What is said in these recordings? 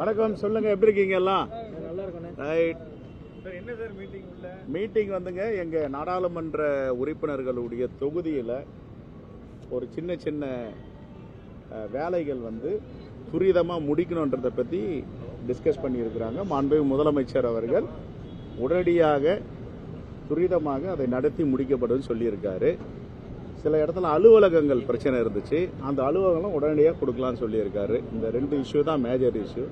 வணக்கம் சொல்லுங்க எப்படி இருக்கீங்க எல்லாம்? நல்லா ரைட் என்ன சார் மீட்டிங் மீட்டிங் வந்துங்க எங்க நாடாளுமன்ற உறுப்பினர்களுடைய தொகுதியில ஒரு சின்ன சின்ன வேலைகள் வந்து துரிதமாக முடிக்கணுன்றதை பற்றி டிஸ்கஸ் பண்ணியிருக்கிறாங்க. மாண்பு முதலமைச்சர் அவர்கள் உடனடியாக துரிதமாக அதை நடத்தி முடிக்கப்படும் சொல்லியிருக்காரு. சில இடத்துல அலுவலகங்கள் பிரச்சனை இருந்துச்சு. அந்த அலுவலகம் உடனடியாக கொடுக்கலாம்னு சொல்லியிருக்காரு. இந்த ரெண்டு இஷ்யூ தான் மேஜர் இஷ்யூ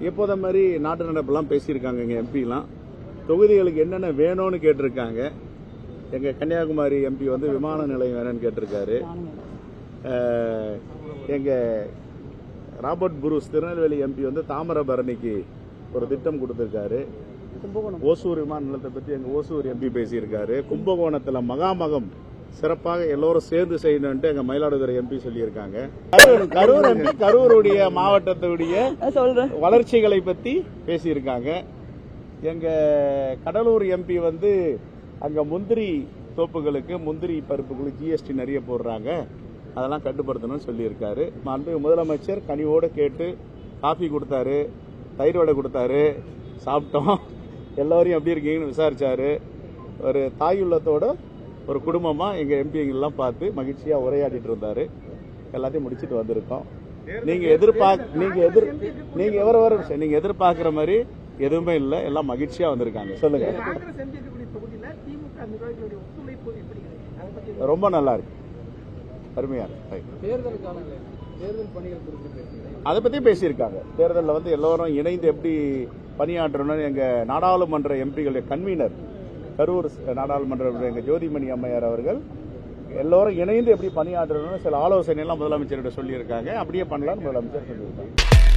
எப்போத மாதிரி நாட்டு நடப்பெல்லாம் பேசியிருக்காங்க எங்கள் எம்பிலாம் தொகுதிகளுக்கு என்னென்ன வேணும்னு கேட்டிருக்காங்க. எங்கள் கன்னியாகுமரி எம்பி வந்து விமான நிலையம் வேணும்னு கேட்டிருக்காரு. அஹ், எங்க ராபர்ட் புரூஸ் திருநெல்வேலி எம்பி வந்து தாமிரபரணிக்கு ஒரு திட்டம் கொடுத்திருக்காரு. கும்பகோணம். ஓசூர் விமான நிலையத்தை பத்தி எங்க ஓசூர் எம்பி பேசியிருக்காரு. கும்பகோணத்துல மகாமகம் சிறப்பாக எல்லோரும் சேர்ந்து செய்யணும்ட்டு எங்க மயிலாடுதுறை எம்பி சொல்லியிருக்காங்க. கரூர் எம்பி கரூருடைய மாவட்டத்துடைய வளர்ச்சிகளை பத்தி பேசியிருக்காங்க. எங்க கடலூர் எம்பி வந்து அங்க முந்திரி தோப்புகளுக்கு முந்திரி பருப்புகளுக்கு ஜிஎஸ்டி நிறைய போடுறாங்க. அதெல்லாம் கட்டுப்படுத்தணும்னு சொல்லியிருக்காரு. மாண்பு முதலமைச்சர் கனிவோட கேட்டு காஃபி கொடுத்தாரு தயிர் வடை கொடுத்தாரு சாப்பிட்டோம். எல்லோரையும் எப்படி இருக்கீங்கன்னு விசாரிச்சாரு. ஒரு தாயுள்ளத்தோட ஒரு குடும்பமாக எங்கள் எம்பிங்கெல்லாம் பார்த்து மகிழ்ச்சியாக உரையாடிட்டு இருந்தார். எல்லாத்தையும் முடிச்சுட்டு வந்திருக்கோம். நீங்கள் எதிர்பார்க்க நீங்கள் எதிர் நீங்கள் எவர வர நீங்கள் எதிர்பார்க்குற மாதிரி எதுவுமே இல்லை. எல்லாம் மகிழ்ச்சியாக வந்திருக்காங்க. சொல்லுங்க. ரொம்ப நல்லா இருக்கு. அருமையா இருக்கு. அதை பற்றி பேசியிருக்காங்க. தேர்தலில் வந்து எல்லோரும் இணைந்து எப்படி பணியாற்றணும்னு எங்க நாடாளுமன்ற எம்பிகளுடைய கன்வீனர் கரூர் நாடாளுமன்ற எங்க ஜோதிமணி அம்மையார் அவர்கள் எல்லோரும் இணைந்து எப்படி பணியாற்றணும்னு சில ஆலோசனை எல்லாம் முதலமைச்சர்கிட்ட சொல்லியிருக்காங்க. அப்படியே பண்ணலாம்னு முதலமைச்சர் சொல்லியிருக்காங்க